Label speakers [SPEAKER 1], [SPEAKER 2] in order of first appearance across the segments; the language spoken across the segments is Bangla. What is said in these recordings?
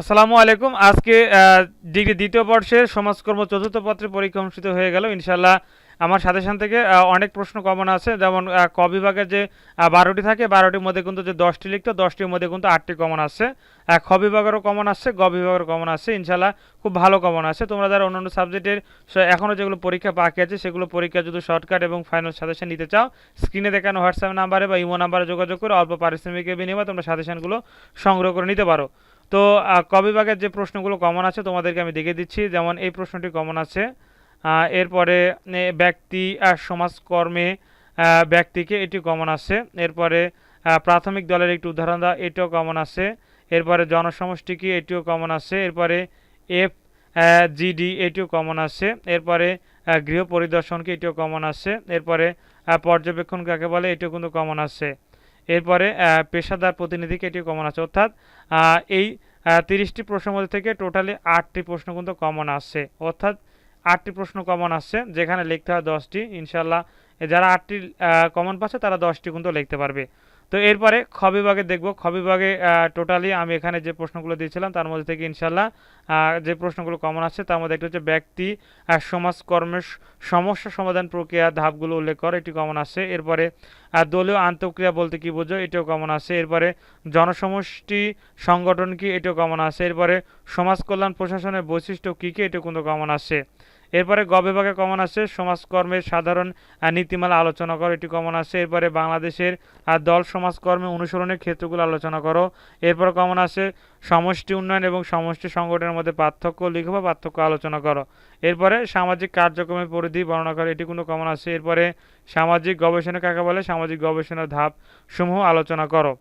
[SPEAKER 1] আসসালামু আলাইকুম। আজকে ডিগ্রি দ্বিতীয় বর্ষের সমাজকর্ম চতুর্থ পত্রের পরীক্ষা অনুষ্ঠিত হয়ে গেল। ইনশাল্লাহ আমার সাজেশন থেকে অনেক প্রশ্ন কমন আছে। যেমন ক বিভাগের যে বারোটি থাকে, বারোটির মধ্যে কিন্তু যে দশটি লিখতো, দশটির মধ্যে কিন্তু আটটি কমন আছে। খ বিভাগেরও কমন আসছে, গ বিভাগেরও কমন আছে ইনশাল্লাহ খুব ভালো কমন আছে। তোমরা যারা অন্যান্য সাবজেক্টের এখনও যেগুলো পরীক্ষা বাকি আছে, সেগুলো পরীক্ষা যদি শর্টকাট এবং ফাইনাল সাজেশন নিতে চাও স্ক্রিনে দেখানো হোয়াটসঅ্যাপ নাম্বারে বা ইমো নাম্বারে যোগাযোগ করে অল্প পারিশ্রমিকের বিনিময়ে তোমরা সাজেশনগুলো সংগ্রহ করে নিতে পারো। তো আহ, ক যে প্রশ্নগুলো কমন আছে তোমাদেরকে আমি দেখে দিচ্ছি। যেমন এই প্রশ্নটি কমন আছে। এরপরে ব্যক্তি আর সমাজকর্মে ব্যক্তিকে এটি কমন আছে। এরপরে প্রাথমিক দলের একটি উদাহরণ দেওয়া এটিও কমন আছে। এরপরে জনসমষ্টি কি এটিও কমন আছে। এরপরে এফ জিডি এটিও কমন আছে। এরপরে গৃহ পরিদর্শন কি এটিও কমন আছে। এরপরে পর্যবেক্ষণ কাকে বলে এটিও কিন্তু কমন আছে। এরপরে পেশাদার প্রতিনিধিকে এটি কমন আছে। অর্থাৎ এই তিরিশটি প্রশ্নের মধ্যে থেকে টোটালি আটটি প্রশ্ন কিন্তু কমন আসছে। অর্থাৎ, আটটি প্রশ্ন কমন আসছে, যেখানে লিখতে হয় দশটি। ইনশাল্লাহ যারা আটটি কমন পাচ্ছে, তারা দশটি কিন্তু লিখতে পারবে। তো এরপরে খ বিভাগে দেখব। খ বিভাগে টোটালি আমি এখানে যে প্রশ্নগুলো দিয়েছিলাম, তার মধ্যে থেকে ইনশাল্লাহ যে প্রশ্নগুলো কমন আসছে তার মধ্যে একটা হচ্ছে ব্যক্তি আর সমাজকর্মের সমস্যা সমাধান প্রক্রিয়া ধাপগুলো উল্লেখ করে, এটি কমন আসছে এরপরে দলীয় আন্তঃক্রিয়া বলতে কি বোঝো, এটাও কমন আছে। এরপরে, জনসমষ্টি সংগঠন কি, এটাও কমন আছে। এরপরে, সমাজ কল্যাণ প্রশাসনের বৈশিষ্ট্য কী কী, এটিও কিন্তু কমন আছে। এরপরে গ বিভাগে কমন আছে। সমাজকর্মের সাধারণ নীতিমালা আলোচনা করো, এটি কমন আছে। এরপরে বাংলাদেশের দল সমাজকর্মে অনুসরণের ক্ষেত্রগুলো আলোচনা করো। এরপর কমন আছে, সমষ্টি উন্নয়ন এবং সমষ্টি সংগঠনের মধ্যে পার্থক্য লিখো বা পার্থক্য আলোচনা করো। এরপরে সামাজিক কার্যক্রমের পরিধি বর্ণনা করো, এটি কোনো কমন আছে। এরপরে সামাজিক গবেষণা, কাকে বলে? সামাজিক গবেষণার ধাপ সমূহ আলোচনা করো।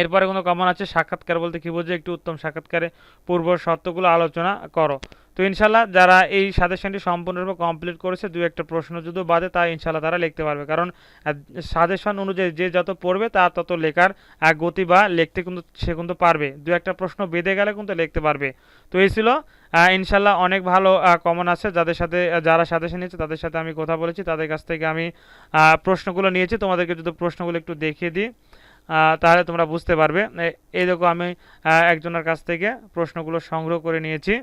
[SPEAKER 1] এরপরে কোনো কমন আছে? সাক্ষাৎকার বলতে কী বোঝো একটি উত্তম সাক্ষাৎকারে পূর্ব শর্তগুলো আলোচনা করো। তো ইনশাল্লাহ যারা এই সাজেশনটি সম্পূর্ণরূপে কমপ্লিট করেছে, দু একটা প্রশ্ন যদিও বাদে, তা ইনশাল্লাহ তারা লিখতে পারবে। কারণ সাজেশন অনুযায়ী যে যত পড়বে তার তত লেখার গতি বা লিখতে কিন্তু সে কিন্তু পারবে। দু একটা প্রশ্ন বেঁধে গেলে কিন্তু লিখতে পারবে। তো এই ছিল ইনশাল্লাহ অনেক ভালো কমন আছে। যাদের সাথে যারা সাজেশন নিয়েছে, তাদের সাথে আমি কথা বলেছি। তাদের কাছ থেকে আমি প্রশ্নগুলো নিয়েছি। তোমাদেরকে যদি প্রশ্নগুলো একটু দেখিয়ে দিই তাহলে তোমরা বুঝতে পারবে। এই দেখো আমি একজনের কাছ থেকে প্রশ্নগুলো সংগ্রহ করে নিয়েছি।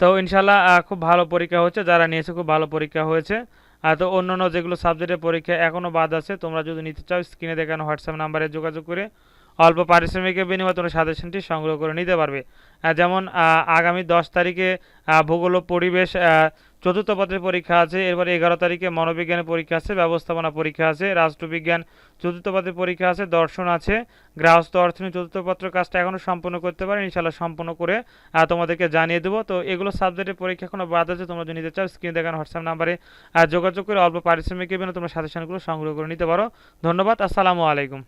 [SPEAKER 1] তো ইনশাল্লাহ খুব ভালো পরীক্ষা হচ্ছে, যারা নিয়েছে খুব ভালো পরীক্ষা হয়েছে। আর তো অন্যান্য অন্য যেগুলো সাবজেক্টের পরীক্ষা এখনও বাদ আছে, তোমরা যদি নিতে চাও, স্ক্রিনে দেখানো হোয়াটসঅ্যাপ নাম্বারে যোগাযোগ করে অল্প পারিশ্রমিকের বিনিময়ে তোমরা সাজেশনটি সংগ্রহ করে নিতে পারবে। যেমন আগামী দশ তারিখে ভূগোল পরিবেশ চতুর্থ পত্রের পরীক্ষা আছে। এরপরে এগারো তারিখে মনোবিজ্ঞানের পরীক্ষা আছে, ব্যবস্থাপনা পরীক্ষা আছে, রাষ্ট্রবিজ্ঞান চতুর্থ পত্রের পরীক্ষা আছে, দর্শন আছে। গৃহস্থ অর্থনীতি চতুর্থ পত্রের কাজটা এখনও সম্পূর্ণ করতে পারেন। ইনশাল্লাহ সম্পূর্ণ করে তোমাদেরকে জানিয়ে দেবো। তো এগুলো সাবজেক্টের পরীক্ষা এখনও বাদ আছে, তোমরা যদি নিতে চাও, স্ক্রিন দেখানো হোয়াটসঅ্যাপ নাম্বারে যোগাযোগ করে অল্প পারিশ্রমিকের বিনা তোমরা সাজেশনগুলো সংগ্রহ করে নিতে পারো। ধন্যবাদ, আসসালামু আলাইকুম।